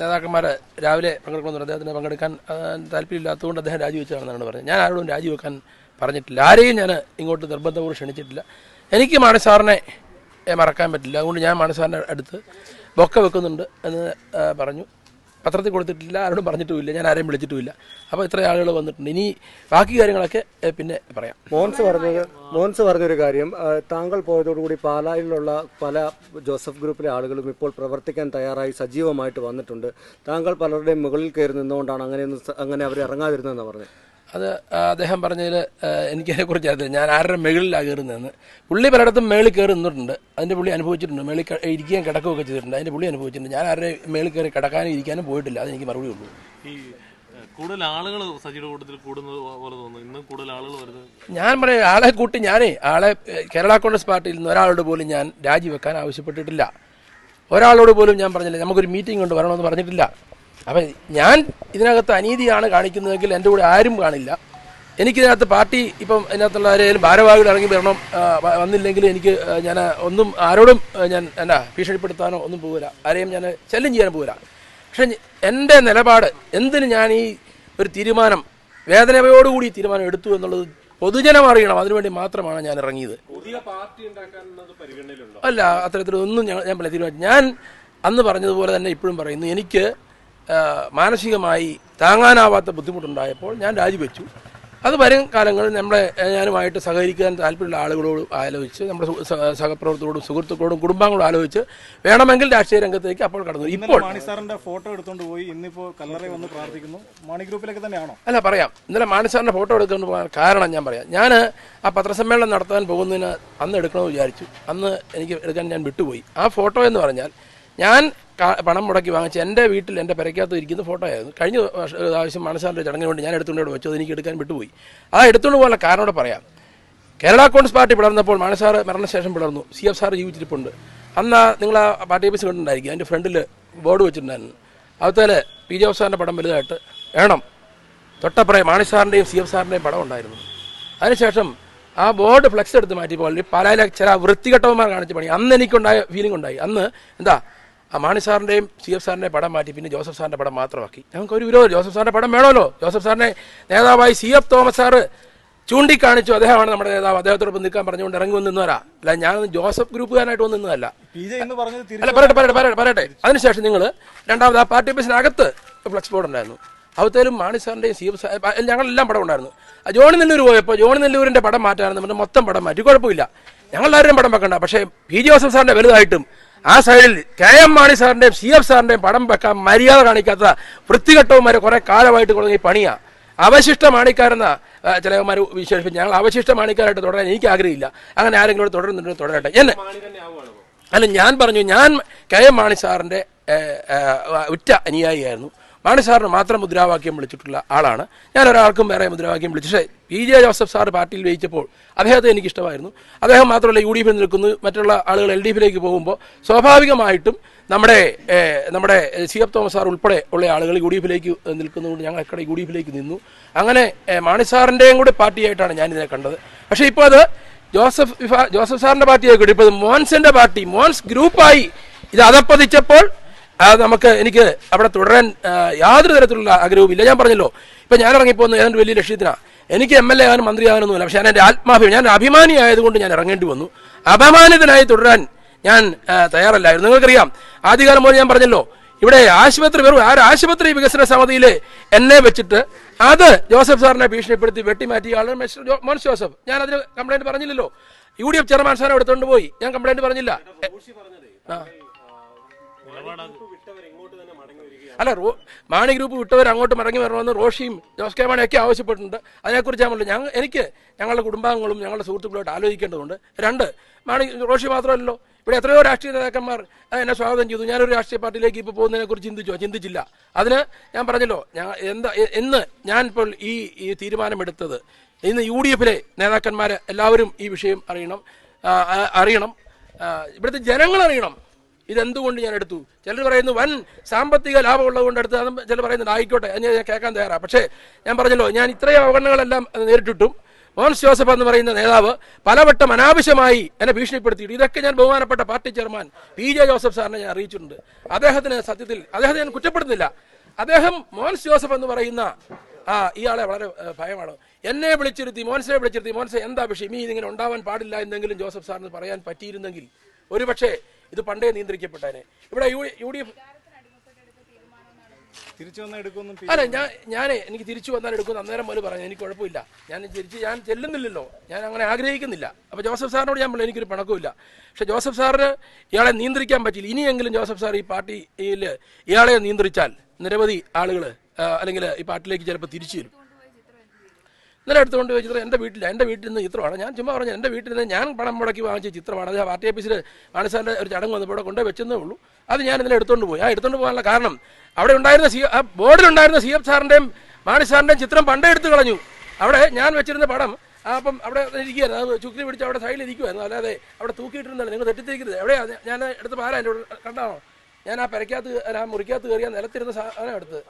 നേതാക്കന്മാർ രാവിലെ പങ്കെടുക്കണമെന്ന് അദ്ദേഹത്തിന് പങ്കെടുക്കാൻ താല്പര്യമില്ലാത്തതുകൊണ്ട് അദ്ദേഹം രാജിവെച്ചതാണെന്നാണ് പറഞ്ഞത്. ഞാൻ ആരോടും രാജിവെക്കാൻ പറഞ്ഞിട്ടില്ല. ആരെയും ഞാൻ ഇങ്ങോട്ട് നിർബന്ധപൂർവം ക്ഷണിച്ചിട്ടില്ല. എനിക്ക് മാണി സാറിനെ മറക്കാൻ പറ്റില്ല. അതുകൊണ്ട് ഞാൻ മാണി സാറിന്റെ അടുത്ത് ബൊക്ക വെക്കുന്നുണ്ട് എന്ന് പറഞ്ഞു. പത്രത്തിൽ കൊടുത്തിട്ടില്ല ആരോടും പറഞ്ഞിട്ടുമില്ല ഞാൻ ആരെയും വിളിച്ചിട്ടുമില്ല. അപ്പോൾ ഇത്ര ആളുകൾ വന്നിട്ടുണ്ട്. ഇനി ബാക്കി കാര്യങ്ങളൊക്കെ പിന്നെ പറയാം. മോൻസ് പറഞ്ഞത് മോൻസ് പറഞ്ഞൊരു കാര്യം താങ്കൾ പോയതോടുകൂടി പാലായിലുള്ള പല ജോസഫ് ഗ്രൂപ്പിലെ ആളുകളും ഇപ്പോൾ പ്രവർത്തിക്കാൻ തയ്യാറായി സജീവമായിട്ട് വന്നിട്ടുണ്ട്. താങ്കൾ പലരുടെയും മുകളിൽ കയറി നിന്നുകൊണ്ടാണ് അങ്ങനെയൊന്നും അങ്ങനെ അവർ ഇറങ്ങാതിരുന്നതെന്ന് പറഞ്ഞത്? അത് അദ്ദേഹം പറഞ്ഞതിൽ എനിക്കതിനെക്കുറിച്ച് അറിയത്തില്ല. ഞാൻ ആരുടെ മുകളിലാണ് കയറുന്നതെന്ന്. പുള്ളി പലയിടത്തും മേളിൽ കയറി നിന്നിട്ടുണ്ട്. അതിന്റെ പുള്ളി അനുഭവിച്ചിട്ടുണ്ട്. മേളിൽ ഇരിക്കാൻ ഇരിക്കുകയും കിടക്കുകയൊക്കെ ചെയ്തിട്ടുണ്ട്. അതിന്റെ പുള്ളി അനുഭവിച്ചിട്ടുണ്ട്. ഞാൻ ആരുടെ മേളിൽ കയറി കിടക്കാനും ഇരിക്കാനും പോയിട്ടില്ല. അത് എനിക്ക് മറുപടി ഉള്ളൂ. ഈ കൂടുതൽ ആളുകൾ സജിയുടെ കൂട്ടത്തിൽ കൂടുന്നത് പോലെ തോന്നുന്നു. ഇന്നും കൂടുതൽ ആളുകൾ വരുന്നത് ഞാൻ പറയാം ആളെ കൂട്ടി ഞാനേ ആളെ കേരള കോൺഗ്രസ് പാർട്ടിയിൽ നിന്ന് ഒരാളോട് പോലും ഞാൻ രാജിവെക്കാൻ ആവശ്യപ്പെട്ടിട്ടില്ല. ഒരാളോട് പോലും ഞാൻ പറഞ്ഞില്ല. നമുക്കൊരു മീറ്റിംഗ് കൊണ്ട് വരണമെന്ന് പറഞ്ഞിട്ടില്ല. അപ്പം ഞാൻ ഇതിനകത്ത് അനീതിയാണ് കാണിക്കുന്നതെങ്കിൽ എന്റെ കൂടെ ആരും കാണില്ല. എനിക്കിതിനകത്ത് പാർട്ടി ഇപ്പം ഇതിനകത്തുള്ള ആരെയും ഭാരവാഹികൾ ഇറങ്ങി വരണം വന്നില്ലെങ്കിൽ എനിക്ക് ഞാൻ ഒന്നും ആരോടും ഞാൻ എന്നാ ഭീഷണിപ്പെടുത്താനോ ഒന്നും പോകില്ല ആരെയും ഞാൻ ശല്യം ചെയ്യാൻ പോകില്ല പക്ഷെ എന്റെ നിലപാട് എന്തിന് ഞാൻ ഈ ഒരു തീരുമാനം വേദനയോടുകൂടി ഈ തീരുമാനം എടുത്തു എന്നുള്ളത് പൊതുജനം അറിയണം. അതിനുവേണ്ടി മാത്രമാണ് ഞാൻ ഇറങ്ങിയത്. അല്ല അത്തരത്തിലൊന്നും ഞാൻ ഞാൻ തീരുമാനിച്ചു ഞാൻ അന്ന് പറഞ്ഞതുപോലെ തന്നെ ഇപ്പോഴും പറയുന്നു. എനിക്ക് മാനസികമായി താങ്ങാനാവാത്ത ബുദ്ധിമുട്ടുണ്ടായപ്പോൾ ഞാൻ രാജിവെച്ചു. അത് വരും കാലങ്ങളിൽ നമ്മളെ ഞാനുമായിട്ട് സഹകരിക്കാൻ താല്പര്യമുള്ള ആളുകളോടും ആലോചിച്ച് നമ്മുടെ സഹപ്രവർത്തകരോടും സുഹൃത്തുക്കളോടും കുടുംബങ്ങളോടും ആലോചിച്ച് വേണമെങ്കിൽ രാഷ്ട്രീയ രംഗത്തേക്ക് അപ്പോൾ കടന്നു. ഇപ്പോൾ മാണി സാറിന്റെ ഫോട്ടോ എടുത്തുകൊണ്ട് പോയി ഇന്നിപ്പോ കല്ലറയിൽ വന്ന് പ്രാർത്ഥിക്കുന്നു. മാണി ഗ്രൂപ്പിലേക്ക് തന്നെയാണോ? അല്ല പറയാം. ഇന്നലെ മാനസാറിന്റെ ഫോട്ടോ എടുത്തുകൊണ്ട് പോകാൻ കാരണം ഞാൻ പറയാം. ഞാൻ ആ പത്രസമ്മേളനം നടത്താൻ പോകുന്നതിന് അന്ന് എടുക്കണമെന്ന് വിചാരിച്ചു. അന്ന് എനിക്ക് എടുക്കാൻ ഞാൻ വിട്ടുപോയി. ആ ഫോട്ടോ എന്ന് പറഞ്ഞാൽ ഞാൻ പണം മുടക്കി വാങ്ങിച്ച എന്റെ വീട്ടിൽ എന്റെ പെരയ്ക്കകത്ത് ഇരിക്കുന്ന ഫോട്ടോ ആയിരുന്നു കഴിഞ്ഞ ആവശ്യം മാനസാറിന്റെ ചടങ്ങിന് വേണ്ടി ഞാൻ എടുത്തുകൊണ്ട് ഇവിടെ വെച്ചു അത് എനിക്ക് എടുക്കാൻ വിട്ടുപോയി. ആ എടുത്തുകൊണ്ട് പോകാൻ കാരണം കൂടെ പറയാം. കേരള കോൺഗ്രസ് പാർട്ടി പിളർന്നപ്പോൾ മാനസാറ് മരണശേഷം പിളർന്നു. സി എഫ് സാർ ജീവിച്ചിരിപ്പുണ്ട്. അന്ന് നിങ്ങൾ ആ പാർട്ടി ഓഫീസ് കണ്ടിട്ടുണ്ടായിരിക്കും. അതിന്റെ ഫ്രണ്ടിൽ ബോർഡ് വെച്ചിട്ടുണ്ടായിരുന്നു. അതുപോലെ പി ജെ എഫ് സാറിന്റെ പടം വലുതായിട്ട് വേണം. തൊട്ടപ്പുറേ മാണി സാറിന്റെയും സി എഫ് സാറിന്റെയും പടം ഉണ്ടായിരുന്നു. അതിനുശേഷം ആ ബോർഡ് ഫ്ലെക്സ് എടുത്ത് മാറ്റിപ്പോൾ പാലായിലെ ചില വൃത്തികെട്ടവന്മാർ കാണിച്ച പണി അന്ന് എനിക്കുണ്ടായ ഫീലിംഗ് ഉണ്ടായി. അന്ന് എന്താ ആ മാണി സാറിന്റെയും സി എഫ് സാറിന്റെ പടം മാറ്റി. പിന്നെ ജോസഫ് സാറിന്റെ പടം മാത്രമാക്കി. ഞങ്ങൾക്ക് ഒരു വിരോധം ജോസഫ് സാറിന്റെ പടം വേണമല്ലോ. ജോസഫ് സാറിനെ നേതാവായി സി എഫ് തോമസ് സാറ് ചൂണ്ടിക്കാണിച്ചു. അദ്ദേഹമാണ് നമ്മുടെ നേതാവ്. അദ്ദേഹത്തോടൊപ്പം നിൽക്കാൻ പറഞ്ഞുകൊണ്ട് ഇറങ്ങി വന്ന് നിന്നവരാ. അല്ല ഞാൻ ജോസഫ് ഗ്രൂപ്പുകാരനായിട്ട് വന്ന് നിന്നതല്ല. അല്ല പറയട്ടെ പറയട്ടെ പറയട്ടെ പറയട്ടെ. അതിനുശേഷം നിങ്ങൾ രണ്ടാമത് ആ പാർട്ടി ഓഫീസിനകത്ത് ഫ്ലക്സ് ബോർഡ് ഉണ്ടായിരുന്നു. അവത്തേലും മാണി സാറിന്റെയും സി എഫ് സാർ ഞങ്ങളെല്ലാം പടം ഉണ്ടായിരുന്നു. ആ ജോണി നെല്ലൂർ പോയപ്പോൾ ജോണി നെല്ലൂരിന്റെ പടം മാറ്റാനെന്ന് പറഞ്ഞ് മൊത്തം പടം മാറ്റി. കുഴപ്പമില്ല. ഞങ്ങളെല്ലാവരും പടം വെക്കണ്ട. പക്ഷേ പി ജി ജോസഫ് സാറിന്റെ വലുതായിട്ടും ആ സൈഡിൽ കെ എം മാണി സാറിന്റെയും സി എഫ് സാറിന്റെയും പടം വെക്കാൻ മര്യാദ കാണിക്കാത്ത വൃത്തികെട്ടവന്മാരെ കുറെ കാലമായിട്ട് തുടങ്ങി പണിയാ. അവശിഷ്ട മാണിക്കാരെന്ന ചിലവന്മാർ വിശേഷിപ്പിച്ച് ഞങ്ങൾ അവശിഷ്ട മാണിക്കാരായിട്ട് തുടരാൻ എനിക്ക് ആഗ്രഹമില്ല. അങ്ങനെ ആരെങ്കിലും തുടരുന്നുണ്ടെങ്കിൽ തുടരട്ടെ. എന്നെ അല്ല ഞാൻ പറഞ്ഞു ഞാൻ കെ എം മാണി സാറിന്റെ ഉറ്റ അനുയായിയായിരുന്നു. മാണി സാറിന് മാത്രം മുദ്രാവാക്യം വിളിച്ചിട്ടുള്ള ആളാണ്. ഞാൻ ഒരാൾക്കും വേറെ മുദ്രാവാക്യം വിളിച്ചു. പക്ഷേ പി. ജെ. ജോസഫ് സാർ പാർട്ടിയിൽ വെയിച്ചപ്പോൾ അദ്ദേഹത്തെ എനിക്ക് ഇഷ്ടമായിരുന്നു അദ്ദേഹം മാത്രമല്ല യു ഡി എഫിൽ നിൽക്കുന്നു. മറ്റുള്ള ആളുകൾ എൽ ഡി എഫിലേക്ക് പോകുമ്പോൾ സ്വാഭാവികമായിട്ടും നമ്മുടെ നമ്മുടെ സി. എഫ്. തോമസ് സാർ ഉൾപ്പെടെ ഉള്ള ആളുകൾ യു ഡി എഫിലേക്ക് നിൽക്കുന്നതുകൊണ്ട് ഞങ്ങൾ അക്കടെ യു ഡി എഫിലേക്ക് നിന്നു. അങ്ങനെ മാണി സാറിന്റെയും കൂടെ പാർട്ടിയായിട്ടാണ് ഞാനിതിനെ കണ്ടത്. പക്ഷേ ഇപ്പോൾ അത് ജോസഫ് ജോസഫ് സാറിന്റെ പാർട്ടിയായി കൂടി ഇപ്പോൾ മോൻസിന്റെ പാർട്ടി മോൻസ് ഗ്രൂപ്പായി ഇത് അതപ്പതിച്ചപ്പോൾ അത് നമുക്ക് എനിക്ക് അവിടെ തുടരാൻ യാതൊരു തരത്തിലുള്ള ആഗ്രഹവുമില്ല. ഞാൻ പറഞ്ഞല്ലോ ഇപ്പം ഞാൻ ഇറങ്ങിപ്പോകുന്ന ഏതാണ്ട് വലിയ ലക്ഷ്യത്തിനാണ് എനിക്ക് എം എൽ എ ആകാനും മന്ത്രി ആകാനൊന്നുമില്ല പക്ഷേ ഞാൻ എന്റെ ആത്മാഭിമാനം ഞാൻ അഭിമാനി ആയതുകൊണ്ട് ഞാൻ ഇറങ്ങേണ്ടി വന്നു. അപമാനിതനായി തുടരാൻ ഞാൻ തയ്യാറല്ലായിരുന്നു. നിങ്ങൾക്കറിയാം ആദ്യകാലം പോലെ ഞാൻ പറഞ്ഞല്ലോ ഇവിടെ ആശുപത്രി വെറും ആ ആശുപത്രി വികസന സമിതിയിൽ എന്നെ വെച്ചിട്ട് അത് ജോസഫ് സാറിനെ ഭീഷണിപ്പെടുത്തി വെട്ടിമാറ്റി ആളാണ് മോൻസ് ജോസഫ് ഞാൻ അതിന് കംപ്ലൈന്റ് പറഞ്ഞില്ലല്ലോ. യു ഡി എഫ് ചെയർമാൻ സാറിനെ എടുത്തുകൊണ്ട് പോയി. ഞാൻ കംപ്ലൈന്റ് പറഞ്ഞില്ല. ആ. അല്ല റോ മാണി ഗ്രൂപ്പ് വിട്ടവർ അങ്ങോട്ട് മടങ്ങി വരണമെന്ന് റോഷിയും ജോസ് കെ മാണിയൊക്കെ ആവശ്യപ്പെട്ടിട്ടുണ്ട്. അതിനെക്കുറിച്ച് ഞങ്ങൾ എനിക്ക് ഞങ്ങളുടെ കുടുംബാംഗങ്ങളും ഞങ്ങളുടെ സുഹൃത്തുക്കളുമായിട്ട് ആലോചിക്കേണ്ടതുണ്ട്. രണ്ട് മാണി റോഷി മാത്രമല്ലല്ലോ. ഇവിടെ എത്രയോ രാഷ്ട്രീയ നേതാക്കന്മാർ എന്നെ സ്വാഗതം ചെയ്തു. ഞാനൊരു രാഷ്ട്രീയ പാർട്ടിയിലേക്ക് ഇപ്പോൾ പോകുന്നതിനെ കുറിച്ച് ചിന്തിച്ചോ? ചിന്തിച്ചില്ല. അതിന് ഞാൻ പറഞ്ഞല്ലോ ഞാൻ എന്താ എന്ന് ഞാൻ ഇപ്പോൾ ഈ ഈ തീരുമാനമെടുത്തത്. ഇന്ന് യു ഡി എഫിലെ നേതാക്കന്മാർ എല്ലാവരും ഈ വിഷയം അറിയണം അറിയണം. ഇവിടുത്തെ ജനങ്ങൾ അറിയണം. ഇതെന്തുകൊണ്ട് ഞാൻ എടുത്തു? ചിലർ പറയുന്നു വൻ സാമ്പത്തിക ലാഭമുള്ളതുകൊണ്ട് എടുത്ത് ചിലർ പറയുന്നത് ആയിക്കോട്ടെ ഞാൻ കേൾക്കാൻ തയ്യാറാണ് പക്ഷേ ഞാൻ പറഞ്ഞല്ലോ ഞാൻ ഇത്രയും അവഗണനകളെല്ലാം നേരിട്ടിട്ടും മോൻസ് ജോസഫ് എന്ന് പറയുന്ന നേതാവ് പലവട്ടം അനാവശ്യമായി എന്നെ ഭീഷണിപ്പെടുത്തിയിട്ട് ഇതൊക്കെ ഞാൻ ബഹുമാനപ്പെട്ട party chairman P J Joseph സാറിനെ ഞാൻ അറിയിച്ചിട്ടുണ്ട്. അദ്ദേഹത്തിന് സത്യത്തിൽ അദ്ദേഹത്തെ ഞാൻ കുറ്റപ്പെടുന്നില്ല അദ്ദേഹം മോൻസ് ജോസഫ് എന്ന് പറയുന്ന ആ ഇയാളെ വളരെ ഭയമാണ്. എന്നെ വിളിച്ചിരുത്തി മോൻസിനെ വിളിച്ചിരുത്തി മോൻസെ എന്താ വിഷയം? ഈ ഇതിങ്ങനെ ഉണ്ടാവാൻ പാടില്ല എന്നെങ്കിലും ജോസഫ് സാറിന് പറയാൻ പറ്റിയിരുന്നെങ്കിൽ ഒരുപക്ഷെ ഇത് പണ്ടേ നിയന്ത്രിക്കപ്പെട്ടേനെ. ഇവിടെ യു ഡി എഫ് തിരിച്ചു അല്ല ഞാൻ ഞാൻ എനിക്ക് തിരിച്ചു വന്നാൽ എടുക്കുന്ന അന്നേരം പോലും പറഞ്ഞു. എനിക്ക് കുഴപ്പമില്ല. ഞാൻ തിരിച്ച് ഞാൻ ചെല്ലുന്നില്ലല്ലോ. ഞാൻ അങ്ങനെ ആഗ്രഹിക്കുന്നില്ല. അപ്പോൾ ജോസഫ് സാറിനോട് ഞാൻ പറഞ്ഞു എനിക്കൊരു പണക്കുമില്ല പക്ഷേ ജോസഫ് സാറിന് ഇയാളെ നിയന്ത്രിക്കാൻ പറ്റില്ല. ഇനിയെങ്കിലും ജോസഫ് സാർ ഈ പാർട്ടിയിൽ ഇയാളെ നിയന്ത്രിച്ചാൽ നിരവധി ആളുകൾ അല്ലെങ്കിൽ ഈ പാർട്ടിയിലേക്ക് ചിലപ്പോൾ തിരിച്ചു വരും. ഇന്നലെ എടുത്തുകൊണ്ട് പോയി ചിത്രം എന്റെ വീട്ടിൽ എന്റെ വീട്ടിൽ നിന്ന് ചിത്രമാണ്. ഞാൻ ചുമ്മാ പറഞ്ഞു എന്റെ വീട്ടിൽ നിന്ന് ഞാൻ പണം മുടക്കി വാങ്ങിച്ച ചിത്രമാണ്. അത് പാർട്ടി ഓഫീസിൽ മാണിസാറിന്റെ ഒരു ചടങ്ങ് വന്നപ്പോൾ ഇവിടെ കൊണ്ടുപോയി വെച്ചെന്നേ ഉള്ളൂ. അത് ഞാൻ ഇന്നലെ എടുത്തുകൊണ്ട് പോയി. ആ എടുത്തുകൊണ്ട് പോകാനുള്ള കാരണം അവിടെ ഉണ്ടായിരുന്ന സി ആ ബോർഡിലുണ്ടായിരുന്ന സി എഫ് സാറിന്റെയും മാണിസാറിന്റെയും ചിത്രം പണ്ടേ എടുത്തു കളഞ്ഞു. അവിടെ ഞാൻ വെച്ചിരുന്ന പടം അപ്പം അവിടെ ഇരിക്കുകയായിരുന്നു അത് ചുക്കി പിടിച്ച് അവിടെ സൈഡിൽ ഇരിക്കുമായിരുന്നു അല്ലാതെ അവിടെ തൂക്കിയിട്ടിരുന്നല്ല നിങ്ങൾ തെറ്റിദ്ധരിക്കരുത്. എവിടെയാണ് ഞാൻ എടുത്ത് പാരാ എന്റെ കണ്ടാണോ? ഞാൻ ആ പെരക്കകത്ത് ആ മുറിക്കകത്ത് കയറിയ നിലത്തിരുന്ന സാധനം എടുത്ത്.